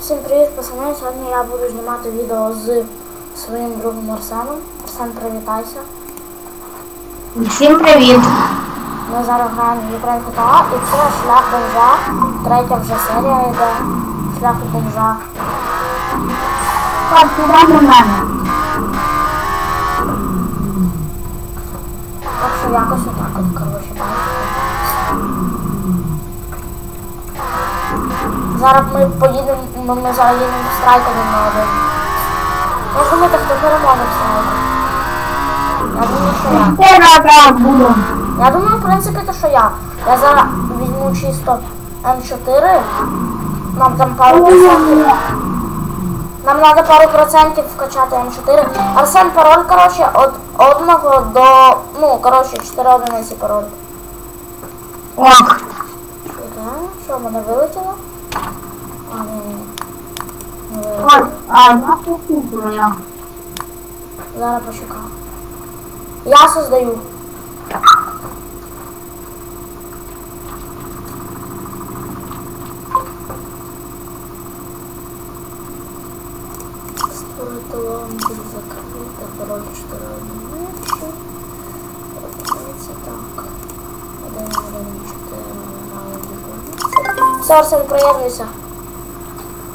Всім привіт, пацани. Сьогодні я буду знімати відео з своїм другом Арсеном. Арсен, привітайся. Всім привіт! Ми зараз граємо в Ukraine GTA і це шлях бомжа. Третя вже серія йде. Шлях бомжа. Так, до мене. Так що якось отак от, коротше, бачите. Зараз ми поїдемо, ми, ми зараз їдемо в страйкові на один. Як думаєте, хто переможе в страйку? Я думаю, що я. Я думаю, в принципі, то що я. Я зараз візьму чисто М4. Нам там пару процентів. Нам треба пару процентів вкачати М4. Арсен пароль, коротше, від одного до. Ну, коротше, 4 одиниці пароль. Яке? Що, в мене вилетіло? А, ні, ні. Не вилетіло. Ой, а я покупую. Зараз почекаю. Я создаю. Створити лампу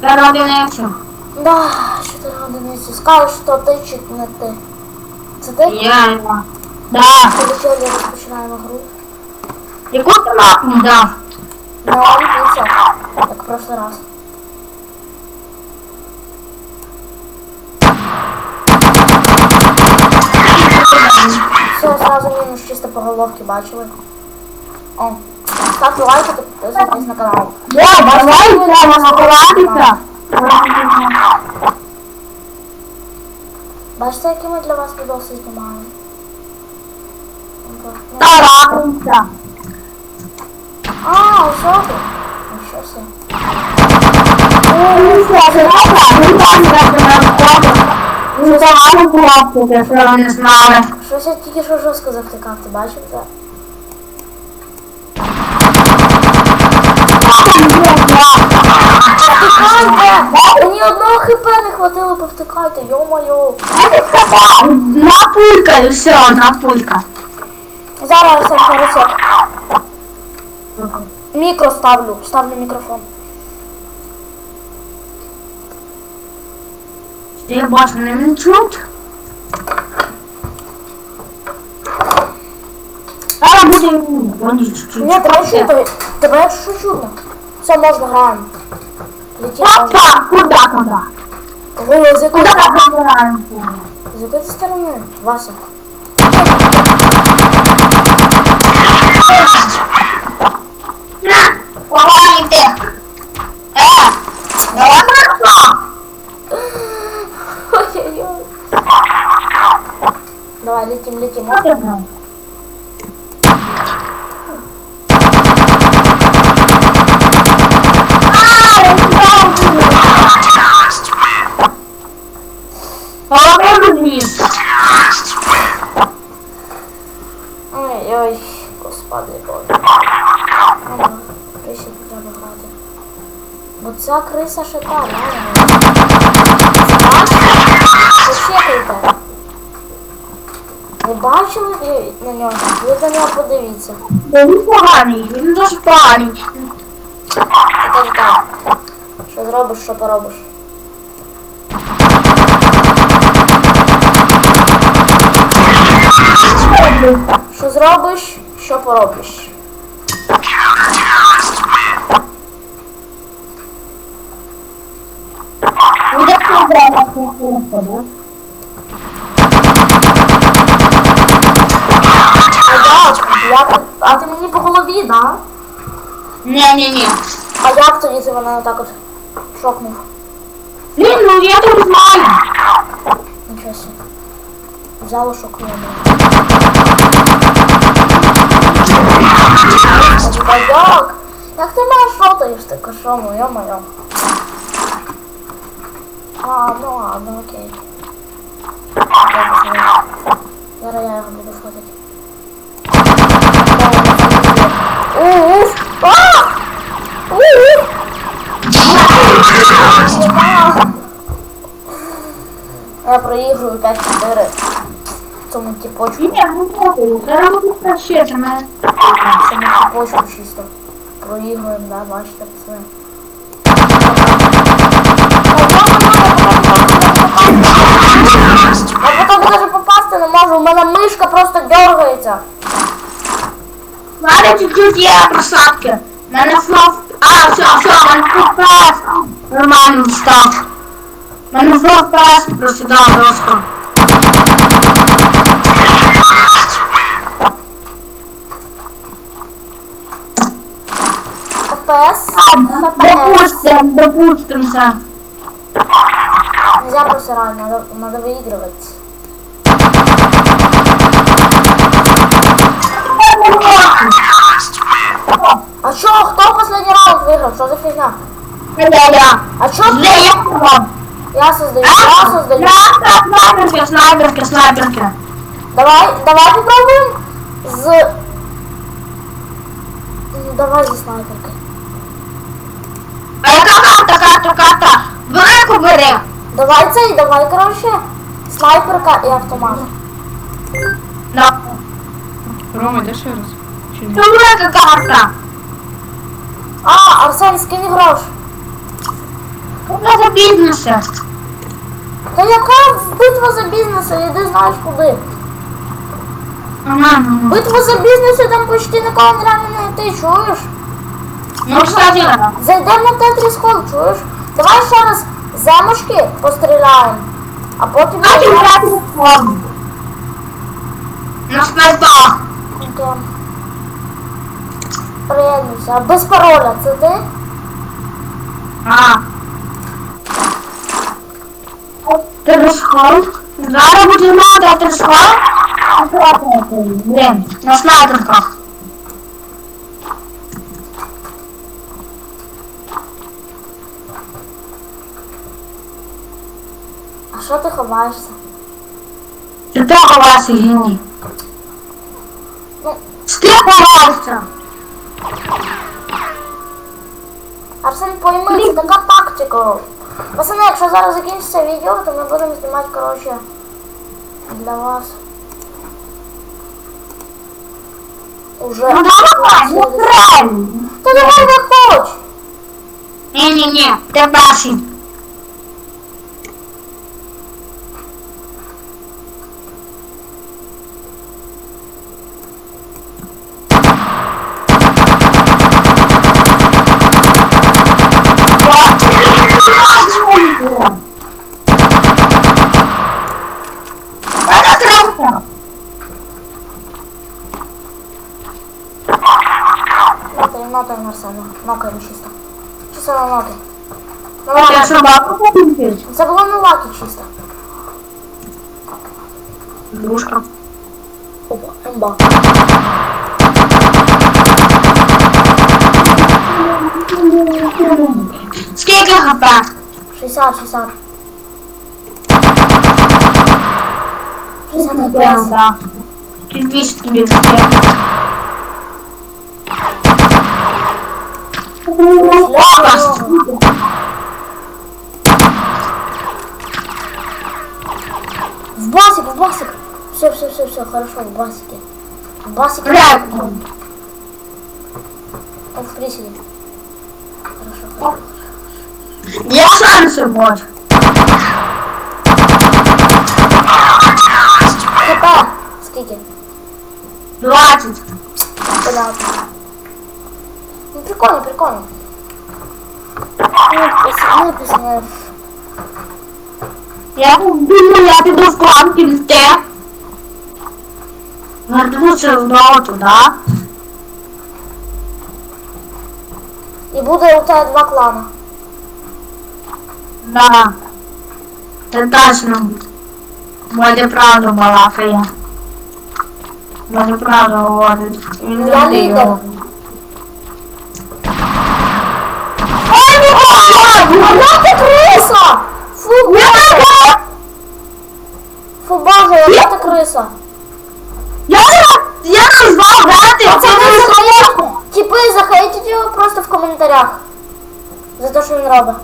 закрити, пароль 4 одиниці. Одиниці, так. 1, 1, 4, Все, Арсен, приєднуйся. Я одиницю. Да, 4 одиниці. Скажеш, що ти чи не ти. Це ти? Я. Да. Полетіли, розпочинаємо гру. Яку ти мапу дав? Ну, піця. Як в прошлый раз. Все, сразу мінус чисто по головці бачили. О, ставте лайк, підписуйтесь на канал. Я, давай треба заховатися. Бачите, які ми для вас відоси знімаємо? Ну, Стараємося. А, ось ти. Нічого себе. Ну, що, це наша? Ну, там я тебе Ну, це гарно хлопці, якщо ви не знали. Щось я тільки що жорстко завтикав, ти бачив це? Втикайте! Мені одного хп не хватило, повтикайте, йо-моє. На пулька все, на пулька. Зараз я пересок. Мікро ставлю, ставлю мікрофон. Ти бачиш, не чуть? Зараз буде вони чуть-чуть. Ні, тебе чути, тебе чутно. Все, можна граємо. Летіть можна. Опа, куди, куди? Ой, з якої, Куди забираємо? з якої сторони? Вася. На. Е, давай. Ой-ой-ой. Давай, летим, летим. Ой-ой, господи боже. Ага, крисі треба грати. Бо ця криса ще та, реально. Почекайте. Ви бачили на нього? Ви на нього подивіться. Він поганий, він дуже поганий. Теж так. Що зробиш, що поробиш. Що зробиш, що поробиш. Буде проблема з кухнею. А? А ти мені по голові, да? Ні-ні-ні. А як тоді ти мене отак от шокнув? Блін, ну я тут знаю. Нічого собі. Взяло шокнуло мене. Та як? Як ти мене шотаєш ти кошому, йо-моє. А, ну ладно, окей. Зараз я його буду фотити. Я проигрываю 5-4 цьому тіпочку. Ні, ну похуй, треба буде ще, це мене. Цьому тіпочку чисто. Проігруємо, да, бачите, пацани. А потім даже попасти не можу, у мене мишка просто дергається. У мене чуть-чуть є просадки. Мене флоп... А, все, все, у мене флоп нормально став. Мене флоп прес просідав жорстко. ФПС. ФПС. Допустим, допустимся Нельзя просирать, надо, надо выигрывать. А чё, кто последний раунд выиграл? Что за фигня? Я, я. А чё Я, ты? я. Я создаю, я создаю. Я, снайперки, снайперки, снайперки. Давай, давай попробуем з... М, Давай зі снайперкой. А яка карта, карта, карта? Давай цей, давай, короче, снайперка і автомат. На. Рома, де ще раз? Чи ні? Це карта. А, Арсен, скинь грош. Тут за бізнеси. Та яка битва за бізнес, іди знаєш куди. Ага, ну. Битва за бізнес, і там почти нікого не реально не йти, чуєш? Ну, кстати, Зайдемо на Тетріс Хол, чуєш? Давай ще раз замочки постріляємо, а потім... давайте брати форму. На снайпах. Окей. Приєднуйся. Без пароля, це ти? А. Телескоп. Зараз будемо мати телескоп. Блін, на снайперках. що ти ховаєшся? Ти то ховайся, геній. Ну, Ти ховайся. Арсен, пойми, це така тактика. Пацани, якщо зараз закінчиться відео, то ми будемо знімати, коротше, для вас. Уже. Ну давай, ну правильно. Та давай виходь! Ні-ні-ні, ти Перший. Нокаємо, нокаємо Арсена. Чисто. Чисто на. На Я лаки. що, бабу побігти? Це було на лаки чисто. Дружка. Опа, емба. Скільки хп? 60, 60. 60 Да, FPS. да. В басик, в басик. Все, все, все, все, хорошо, в басике. В басике. Он в приседе. Хорошо, хорошо. Я шанси бот. ХП. Скільки? 20. Понятно. Ну прикольно, прикольно. Ну. Я думаю, я піду в клан кінте. Вернуся знову туди. І буде у тебе два клана. Да. Це точно. Буде правду балакає. Буде правду говорить. Він Я завжди його. Вона ти криса! Фу, боже! Фу, боже, яка ти криса! Я я не знав грати, Це не. Типи захейтіть його просто в коментарях. За те, що він робить.